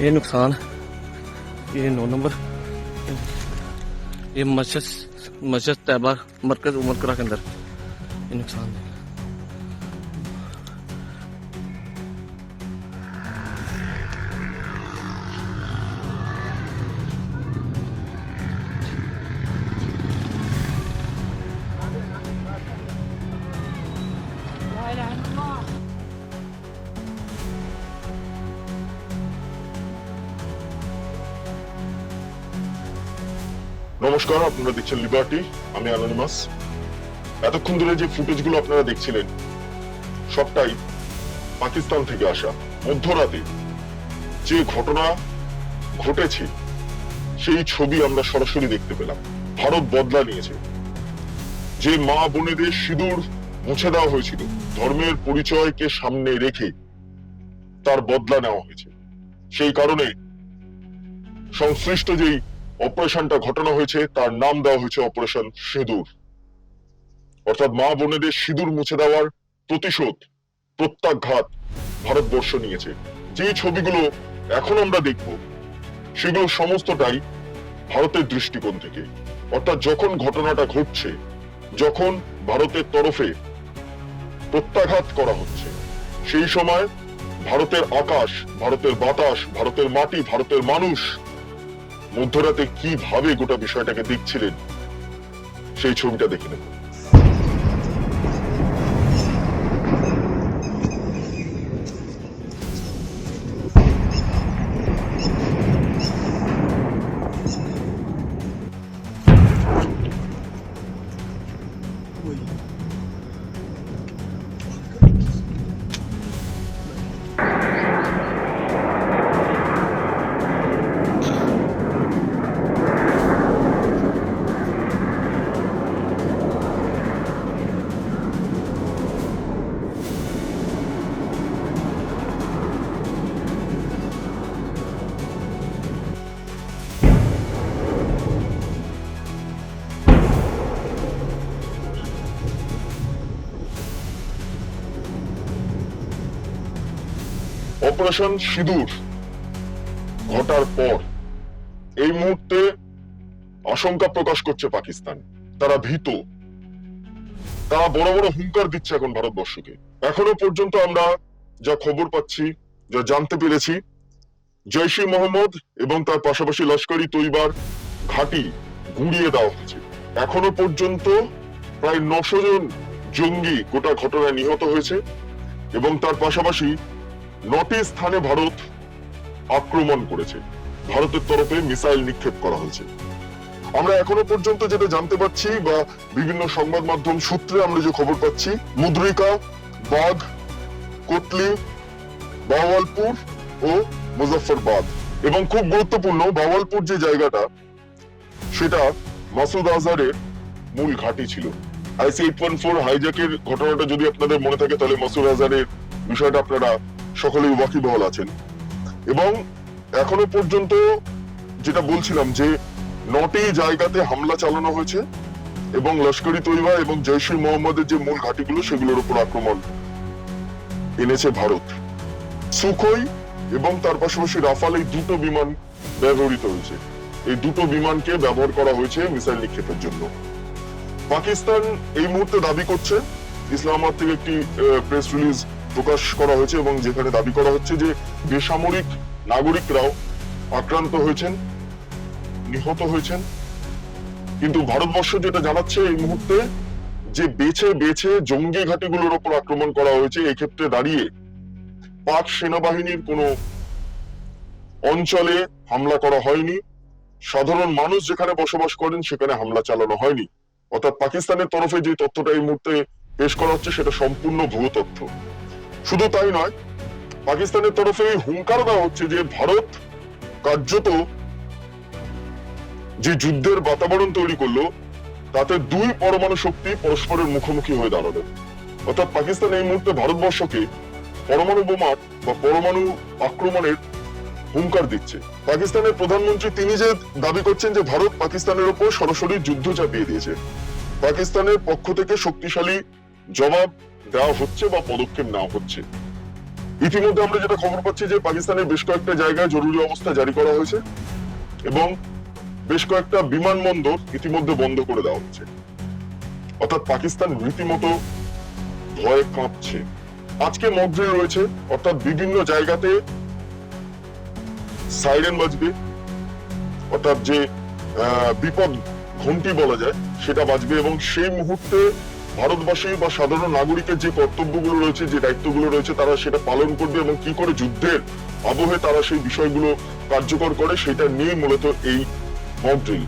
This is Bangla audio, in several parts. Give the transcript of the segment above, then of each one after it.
ये नुकसान ये नौ नंबर। ये मस्जिद मस्जिद तैयबा मरकज उमरकरा के अंदर। ये नुकसान है। নমস্কার, আপনারা দেখছেন লিবার্টি আমি অ্যানোনিমাস এতক্ষণ ধরে যে ফুটেজগুলো আপনারা দেখছিলেন, সবটাই পাকিস্তান থেকে আসা, মধ্যরাতে যে ঘটনা ঘটেছে, সেই ছবি আমরা সরাসরি দেখতে পেলাম। ভারত বদলা নিয়েছে। যে মা বোনেদের সিঁদুর মুছে দেওয়া হয়েছিল, ধর্মের পরিচয়কে সামনে রেখে তার বদলা নেওয়া হয়েছে। সেই কারণে সংশ্লিষ্ট যেই অপারেশনটা ঘটানো হয়েছে, তার নাম দেওয়া হয়েছে অপারেশন সিঁদুর। অর্থাৎ মা বোনেদের সিঁদুর মুছে দেওয়ার প্রতিশোধ, প্রত্যাঘাত ভারতবর্ষ নিয়েছে। যে ছবিগুলো এখন আমরা দেখব, সেগুলো সমস্তটাই ভারতের দৃষ্টিকোণ থেকে। অর্থাৎ যখন ঘটনাটা ঘটছে, যখন ভারতের তরফে প্রত্যাঘাত করা হচ্ছে, সেই সময় ভারতের আকাশ, ভারতের বাতাস, ভারতের মাটি, ভারতের মানুষ মধ্যরাতে কীভাবে গোটা বিষয়টাকে দেখছিলেন সেই ছবিটা দেখে নেব। অপারেশন সিঁদুর। ঘটার পর এই মুহূর্তে আশঙ্কা প্রকাশ করছে পাকিস্তান। তারা ভীত। তারা বড় বড় হুঙ্কার দিচ্ছে এখন ভারতবর্ষকে। এখনও পর্যন্ত আমরা যা খবর পাচ্ছি, যা জানতে পেরেছি, জৈশি মোহাম্মদ এবং তার পাশাপাশি লস্করি তৈবার ঘাঁটি গুড়িয়ে দেওয়া হয়েছে। এখনও পর্যন্ত প্রায় নশো জন জঙ্গি গোটা ঘটনায় নিহত হয়েছে এবং তার পাশাপাশি নটি স্থানে ভারত আক্রমণ করেছে। ভারতের তরফে মিসাইল নিক্ষেপ করা হয়েছে। আমরা এখনও পর্যন্ত যেটা জানতে পারছি বা বিভিন্ন সংবাদ মাধ্যম সূত্রে আমরা যে খবর পাচ্ছি, মুদ্রিকা, বাঘ, কোটলি, বাওয়ালপুর ও মুজফরবাদ এবং খুব গুরুত্বপূর্ণ, বাওয়ালপুর যে জায়গাটা, সেটা মাসুদ আজহারের মূল ঘাঁটি ছিল। আইসি এইট ওয়ান ফোর হাইজ্যাকের ঘটনাটা যদি আপনাদের মনে থাকে, তাহলে মাসুদ আজহারের বিষয়টা আপনারা সকলেই ওয়াকিবহল আছেন। এবং এখনও পর্যন্ত যেটা বলছিলাম যে, নটি জায়গাতে হামলা চালানো হয়েছে এবং লস্করি তৈবা এবং জৈশ মোহাম্মদের যে মূল ঘাঁটিগুলো সেগুলোর উপর আক্রমণ এনেছে ভারত। সুখই এবং তার পাশাপাশি রাফাল এই দুটো বিমান ব্যবহৃত হয়েছে। এই দুটো বিমানকে ব্যবহার করা হয়েছে মিসাইল নিক্ষেপের জন্য। পাকিস্তান এই মুহূর্তে দাবি করছে, ইসলামাবাদ থেকে একটি প্রেস রিলিজ প্রকাশ করা হয়েছে এবং যেখানে দাবি করা হচ্ছে যে বেসামরিক নাগরিকরাও আক্রান্ত হয়েছেন, নিহত হয়েছেন। কিন্তু ভারতবর্ষ যেটা জানাচ্ছে এই মুহূর্তে যে বেছে বেছে জঙ্গি ঘাটিগুলোর ওপর আক্রমণ করা হয়েছে এই ক্ষেত্রে দাঁড়িয়ে পাক সেনাবাহিনীর কোনো অঞ্চলে হামলা করা হয়নি। সাধারণ মানুষ যেখানে বসবাস করেন, সেখানে হামলা চালানো হয়নি। অর্থাৎ পাকিস্তানের তরফে যে তথ্যটা এই মুহূর্তে পেশ করা হচ্ছে, সেটা সম্পূর্ণ ভুয়ো তথ্য। শুধু তাই নয়, পাকিস্তানের তরফে হুঙ্কার দেওয়া হচ্ছে যে ভারত কার্যত যে যুদ্ধের বাতাবরণ তৈরি করল, তাতে দুই পরমাণু শক্তি পরস্পরের মুখোমুখি হয়ে দাঁড়াবে। অর্থাৎ পাকিস্তান এই মুহূর্তে ভারতবর্ষকে পরমাণু বোমার বা পরমাণু আক্রমণের হুঙ্কার দিচ্ছে। পাকিস্তানের প্রধানমন্ত্রী তিনি যে দাবি করছেন যে ভারত পাকিস্তানের উপর সরাসরি যুদ্ধ চাপিয়ে দিয়েছে, পাকিস্তানের পক্ষ থেকে শক্তিশালী জবাব দেওয়া হচ্ছে বা পদক্ষেপ নেওয়া হচ্ছে। ইতিমধ্যে আমরা যেটা খবর পাচ্ছি যে পাকিস্তানের বেশ কয়েকটা জায়গায় জরুরি অবস্থা জারি করা হয়েছে এবং বেশ কয়েকটা বিমানবন্দর ইতিমধ্যে বন্ধ করে দেওয়া হচ্ছে। অর্থাৎ পাকিস্তান রীতিমতো ভয়ে কাঁপছে। আজকে মকড্রিল রয়েছে, অর্থাৎ বিভিন্ন জায়গাতে সাইরেন বাজবে, অর্থাৎ যে বিপদ ঘন্টি বলা যায়, সেটা বাজবে এবং সেই মুহূর্তে ভারতবাসী বা সাধারণ নাগরিকের যে কর্তব্যগুলো রয়েছে, যে দায়িত্বগুলো রয়েছে, তারা সেটা পালন করবে এবং কি করে যুদ্ধের আবহে তারা সেই বিষয়গুলো কার্যকর করে, সেটা নিয়ে মূলত এই মকড্রিল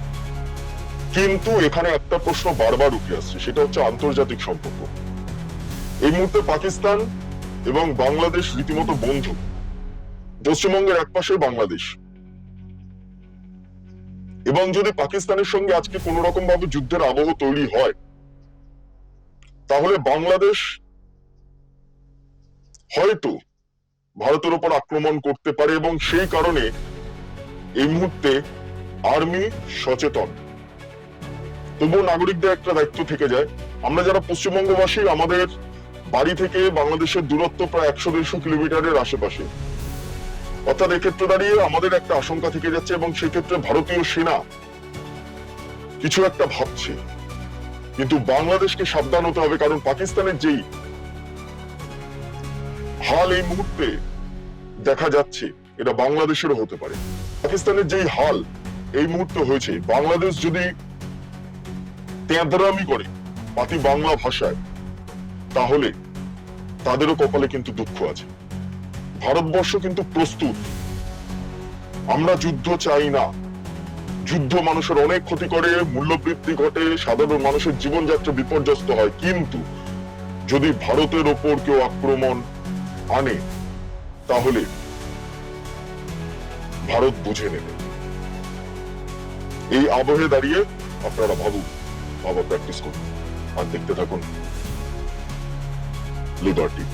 কিন্তু এখানে একটা প্রশ্ন বারবার উঠে আসছে, সেটা হচ্ছে আন্তর্জাতিক সম্পর্ক। এই মুহূর্তে পাকিস্তান এবং বাংলাদেশ রীতিমতো বন্ধু। পশ্চিমবঙ্গের একপাশে বাংলাদেশ। এবং যদি পাকিস্তানের সঙ্গে আজকে কোন রকম ভাবে যুদ্ধের আবহ তৈরি হয় তাহলে বাংলাদেশ হয়তো ভারতের উপর আক্রমণ করতে পারে এবং সেই কারণে এই মুহূর্তে আর্মি সচেতন। তবুও নাগরিকদের একটা দায়িত্ব থেকে যায়। আমরা যারা পশ্চিমবঙ্গবাসী, আমাদের বাড়ি থেকে বাংলাদেশের দূরত্ব প্রায় একশো দেড়শো কিলোমিটারের আশেপাশে। অর্থাৎ এক্ষেত্রে দাঁড়িয়ে আমাদের একটা আশঙ্কা থেকে যাচ্ছে এবং সেক্ষেত্রে ভারতীয় সেনা কিছু একটা ভাবছে। কিন্তু বাংলাদেশকে সাবধান হতে হবে, কারণ পাকিস্তানের যেই হাল এই মুহূর্তে দেখা যাচ্ছে, এটা বাংলাদেশেরও হতে পারে। পাকিস্তানের যেই হাল এই মুহূর্তে হয়েছে, বাংলাদেশ যদি তেঁদরামি করে পাতি বাংলা ভাষায়, তাহলে তাদেরও কপালে কিন্তু দুঃখ আছে। ভারতবর্ষ কিন্তু প্রস্তুত। আমরা যুদ্ধ চাই না। যুদ্ধ মানুষের অনেক ক্ষতি করে, মূল্যবৃদ্ধি ঘটে, সাধারণ মানুষের জীবনযাত্রা বিপর্যস্ত হয়। কিন্তু যদি ভারতের ওপর কেউ আক্রমণ আনে, তাহলে ভারত বুঝে নেবে। এই আবহে দাঁড়িয়ে আপনারা ভাবুন, ভাবা প্র্যাকটিস করুন। আর দেখতে থাকুন লিবার্টি